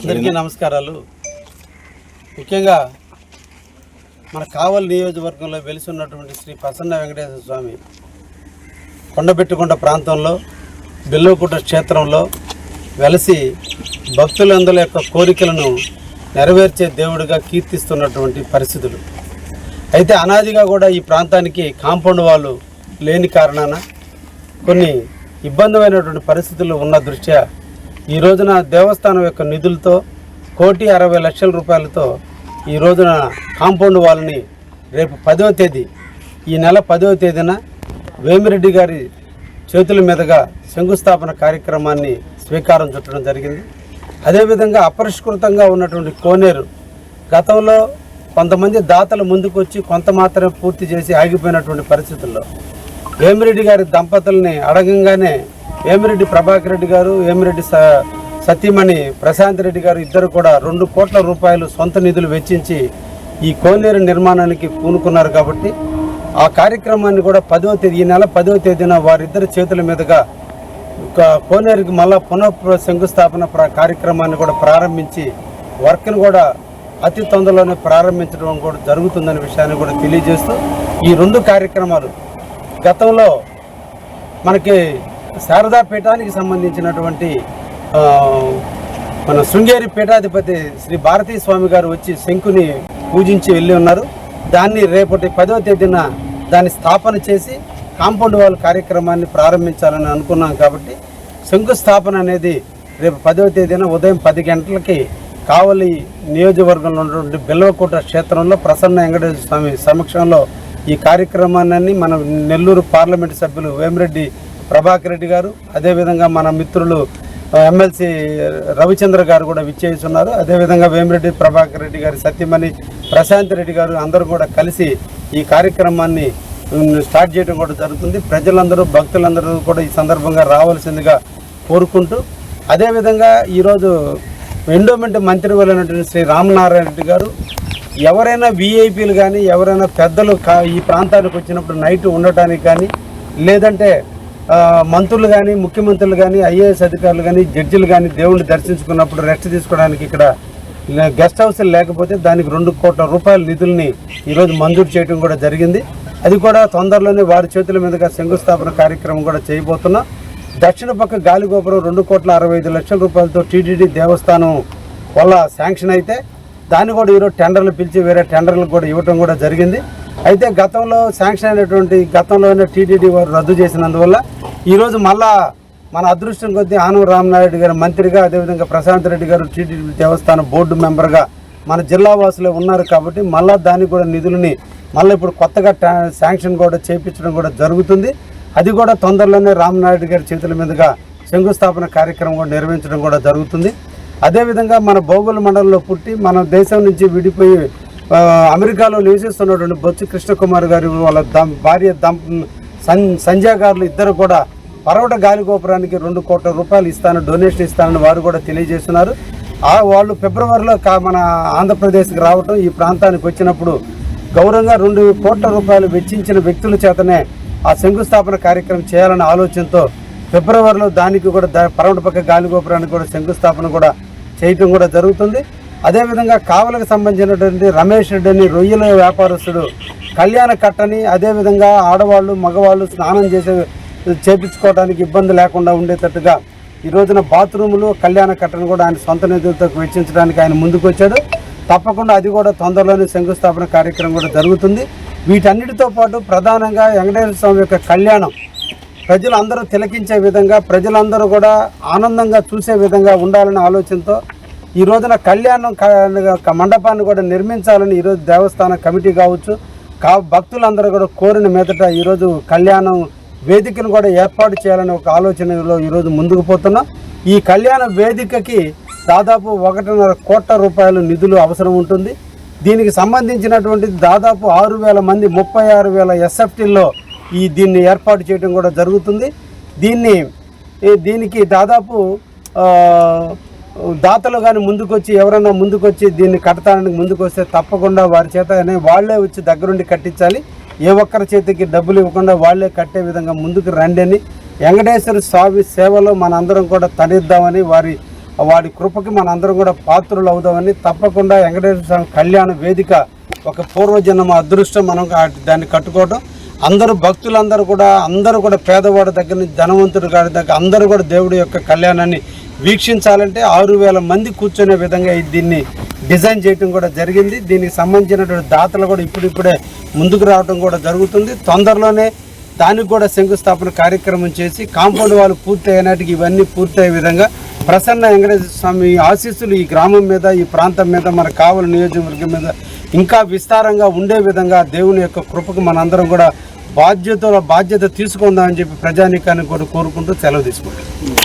అందరికీ నమస్కారాలు. ముఖ్యంగా మన కావలి నియోజకవర్గంలో వెలిసి ఉన్నటువంటి శ్రీ ప్రసన్న వెంకటేశ్వర స్వామి కొండబెట్టుకొండ ప్రాంతంలో బిల్లవకుంట క్షేత్రంలో వెలసి భక్తులందరి యొక్క కోరికలను నెరవేర్చే దేవుడిగా కీర్తిస్తున్నటువంటి పరిస్థితులు. అయితే అనాదిగా కూడా ఈ ప్రాంతానికి కాంపౌండ్ వాళ్ళు లేని కారణాన కొన్ని ఇబ్బందమైనటువంటి పరిస్థితులు ఉన్న దృష్ట్యా ఈ రోజున దేవస్థానం యొక్క నిధులతో కోటి అరవై లక్షల రూపాయలతో ఈ రోజున కాంపౌండ్ వాళ్ళని రేపు పదవ తేదీ ఈ నెల పదవ తేదీన వేమిరెడ్డి గారి చేతుల మీదుగా శంకుస్థాపన కార్యక్రమాన్ని స్వీకారం చుట్టడం జరిగింది. అదేవిధంగా అపరిష్కృతంగా ఉన్నటువంటి కోనేరు గతంలో కొంతమంది దాతలు ముందుకు వచ్చి కొంత మాత్రమే పూర్తి చేసి ఆగిపోయినటువంటి పరిస్థితుల్లో వేమిరెడ్డి గారి దంపతుల్ని అడగంగానే వేమిరెడ్డి ప్రభాకర్ రెడ్డి గారు వేమిరెడ్డి స సతీమణి ప్రశాంత్ రెడ్డి గారు ఇద్దరు కూడా రెండు కోట్ల రూపాయలు సొంత నిధులు వెచ్చించి ఈ కోనేరు నిర్మాణానికి పూనుకున్నారు కాబట్టి ఆ కార్యక్రమాన్ని కూడా పదవ తేదీ ఈ నెల పదవ తేదీన వారిద్దరి చేతుల మీదుగా ఒక కోనేరుకి మళ్ళా పునః శంకుస్థాపన ప్ర- కార్యక్రమాన్ని కూడా ప్రారంభించి వర్క్ను కూడా అతి తొందరలోనే ప్రారంభించడం కూడా జరుగుతుందనే విషయాన్ని కూడా తెలియజేస్తూ ఈ రెండు కార్యక్రమాలు గతంలో మనకి శారదా పీఠానికి సంబంధించినటువంటి మన శృంగేరి పీఠాధిపతి శ్రీ భారతీ స్వామి గారు వచ్చి శంకుని పూజించి వెళ్ళి ఉన్నారు. దాన్ని రేపటి పదవ తేదీన దాన్ని స్థాపన చేసి కాంపౌండ్ వాల్ కార్యక్రమాన్ని ప్రారంభించాలని అనుకున్నాం కాబట్టి శంకుస్థాపన అనేది రేపు పదవ తేదీన ఉదయం పది గంటలకి కావలి నియోజకవర్గంలో ఉన్నటువంటి బిల్వకోట క్షేత్రంలో ప్రసన్న వెంకటేశ్వర స్వామి సమక్షంలో ఈ కార్యక్రమాన్ని మన నెల్లూరు పార్లమెంటు సభ్యులు వేమిరెడ్డి ప్రభాకర్ రెడ్డి గారు అదేవిధంగా మన మిత్రులు ఎమ్మెల్సీ రవిచంద్ర గారు కూడా విచ్చేస్తున్నారు అదేవిధంగా వేమిరెడ్డి ప్రభాకర్ రెడ్డి గారి సత్యమణి ప్రశాంత్ రెడ్డి గారు అందరూ కూడా కలిసి ఈ కార్యక్రమాన్ని స్టార్ట్ చేయడం కూడా జరుగుతుంది. ప్రజలందరూ భక్తులందరూ కూడా ఈ సందర్భంగా రావాల్సిందిగా కోరుకుంటూ అదేవిధంగా ఈరోజు ఎండోమెంట్ మంత్రి వెళ్ళినటువంటి శ్రీ రామనారాయణ రెడ్డి గారు ఎవరైనా విఐపీలు కానీ ఎవరైనా పెద్దలు కా ఈ ప్రాంతానికి వచ్చినప్పుడు నైట్ ఉండటానికి కానీ లేదంటే మంత్రులు కానీ ముఖ్యమంత్రులు కానీ ఐఏఎస్ అధికారులు కానీ జడ్జిలు కానీ దేవుణ్ణి దర్శించుకున్నప్పుడు రెస్ట్ తీసుకోవడానికి ఇక్కడ గెస్ట్ హౌస్లు లేకపోతే దానికి రెండు కోట్ల రూపాయల నిధుల్ని ఈరోజు మంజూరు చేయడం కూడా జరిగింది. అది కూడా తొందరలోనే వారి చేతుల మీదుగా శంకుస్థాపన కార్యక్రమం కూడా చేయబోతున్నాం. దక్షిణ పక్క గాలిగోపురం రెండు కోట్ల అరవై ఐదు లక్షల రూపాయలతో టీటీడీ దేవస్థానం వల్ల శాంక్షన్ అయితే దాన్ని కూడా ఈరోజు టెండర్లు పిలిచి వేరే టెండర్లు కూడా ఇవ్వటం కూడా జరిగింది. అయితే గతంలో శాంక్షన్ అయినటువంటి గతంలోనే టీటీడీ వారు రద్దు చేసినందువల్ల ఈరోజు మళ్ళా మన అదృష్టం కొద్దీ ఆనవ రామనాయుడు గారు మంత్రిగా అదేవిధంగా ప్రశాంత్ రెడ్డి గారు టీటీడీ దేవస్థానం బోర్డు మెంబర్గా మన జిల్లా వాసులే ఉన్నారు కాబట్టి మళ్ళా దానికి కూడా నిధులని మళ్ళీ ఇప్పుడు కొత్తగా టా- శాంక్షన్ కూడా చేయించడం కూడా జరుగుతుంది. అది కూడా తొందరలోనే రామనాయుడు గారి చేతుల మీదుగా శంకుస్థాపన కార్యక్రమం కూడా నిర్వహించడం కూడా జరుగుతుంది. అదేవిధంగా మన భౌగోళ మండలంలో పుట్టి మన దేశం నుంచి విడిపోయి అమెరికాలో నివసిస్తున్నటువంటి బొత్స కృష్ణకుమార్ గారు వాళ్ళ దం భార్య దం సన్ సంజయ్ గారులు ఇద్దరు కూడా పర్వట గాలి గోపురానికి రెండు కోట్ల రూపాయలు ఇస్తాను డొనేషన్ ఇస్తానని వారు కూడా తెలియజేస్తున్నారు. ఆ వాళ్ళు ఫిబ్రవరిలో కా మన ఆంధ్రప్రదేశ్కి రావటం ఈ ప్రాంతానికి వచ్చినప్పుడు గౌరవంగా రెండు కోట్ల రూపాయలు వెచ్చించిన వ్యక్తుల చేతనే ఆ శంకుస్థాపన కార్యక్రమం చేయాలనే ఆలోచనతో ఫిబ్రవరిలో దానికి కూడా దా- పక్క గాలి గోపురానికి కూడా శంకుస్థాపన కూడా చేయటం కూడా జరుగుతుంది. అదేవిధంగా కావలకు సంబంధించినటువంటి రమేష్ రెడ్డి అని రొయ్యల వ్యాపారస్తుడు కళ్యాణ కట్టని అదేవిధంగా ఆడవాళ్ళు మగవాళ్ళు స్నానం చేసే చేపించుకోవడానికి ఇబ్బంది లేకుండా ఉండేటట్టుగా ఈ రోజున బాత్రూములు కళ్యాణ కట్టను కూడా ఆయన సొంత నిధులతో వెచ్చించడానికి ఆయన ముందుకు వచ్చాడు తప్పకుండా అది కూడా తొందరలోనే శంకుస్థాపన కార్యక్రమం కూడా జరుగుతుంది. వీటన్నిటితో పాటు ప్రధానంగా వెంకటేశ్వర స్వామి యొక్క కళ్యాణం. ప్రజలందరూ తిలకించే విధంగా ప్రజలందరూ కూడా ఆనందంగా చూసే విధంగా ఉండాలనే ఆలోచనతో ఈ రోజున కళ్యాణం మండపాన్ని కూడా నిర్మించాలని ఈరోజు దేవస్థాన కమిటీ కావచ్చు కా భక్తులందరూ కూడా కోరిన మీదట ఈరోజు కళ్యాణం వేదికను కూడా ఏర్పాటు చేయాలని ఒక ఆలోచనలో ఈరోజు ముందుకు పోతున్నాం. ఈ కళ్యాణ వేదికకి దాదాపు ఒకటిన్నర కోట్ల రూపాయలు నిధులు అవసరం ఉంటుంది. దీనికి సంబంధించినటువంటి దాదాపు ఆరు వేల మంది ముప్పై ఆరు వేల ఎస్ఎఫ్టీల్లో ఈ దీన్ని ఏర్పాటు చేయడం కూడా జరుగుతుంది. దీన్ని దీనికి దాదాపు దాతలు కానీ ముందుకొచ్చి ఎవరైనా ముందుకొచ్చి దీన్ని కట్టడానికి ముందుకొస్తే తప్పకుండా వారి చేత వాళ్ళే వచ్చి దగ్గరుండి కట్టించాలి. ఏ ఒక్కరి చేతికి డబ్బులు ఇవ్వకుండా వాళ్ళే కట్టే విధంగా ముందుకు రండి అని వెంకటేశ్వర స్వామి సేవలో మనందరం కూడా తనిద్దామని వారి వాడి కృపకి మనందరం కూడా పాత్రులు అవుదామని తప్పకుండా వెంకటేశ్వర స్వామి కళ్యాణ వేదిక ఒక పూర్వజన్మ అదృష్టం మనం దాన్ని కట్టుకోవడం అందరూ భక్తులందరూ కూడా అందరూ కూడా పేదవాడి దగ్గర నుంచి ధనవంతుడి గారి దగ్గర అందరూ కూడా దేవుడి యొక్క కళ్యాణాన్ని వీక్షించాలంటే ఆరు వేల మంది కూర్చునే విధంగా దీన్ని డిజైన్ చేయడం కూడా జరిగింది. దీనికి సంబంధించినటువంటి దాతలు కూడా ఇప్పుడిప్పుడే ముందుకు రావడం కూడా జరుగుతుంది. తొందరలోనే దానికి కూడా శంకుస్థాపన కార్యక్రమం చేసి కాంపౌండ్ వాళ్ళు పూర్తి ఇవన్నీ పూర్తయ్యే విధంగా ప్రసన్న వెంకటేశ్వర స్వామి ఆశీస్సులు ఈ గ్రామం మీద ఈ ప్రాంతం మీద మన కావలి నియోజకవర్గం మీద ఇంకా విస్తారంగా ఉండే విధంగా దేవుని యొక్క కృపకు మనందరం కూడా బాధ్యతలో బాధ్యత తీసుకుందామని చెప్పి ప్రజానీకాన్ని కూడా కోరుకుంటూ సెలవు తీసుకుంటాం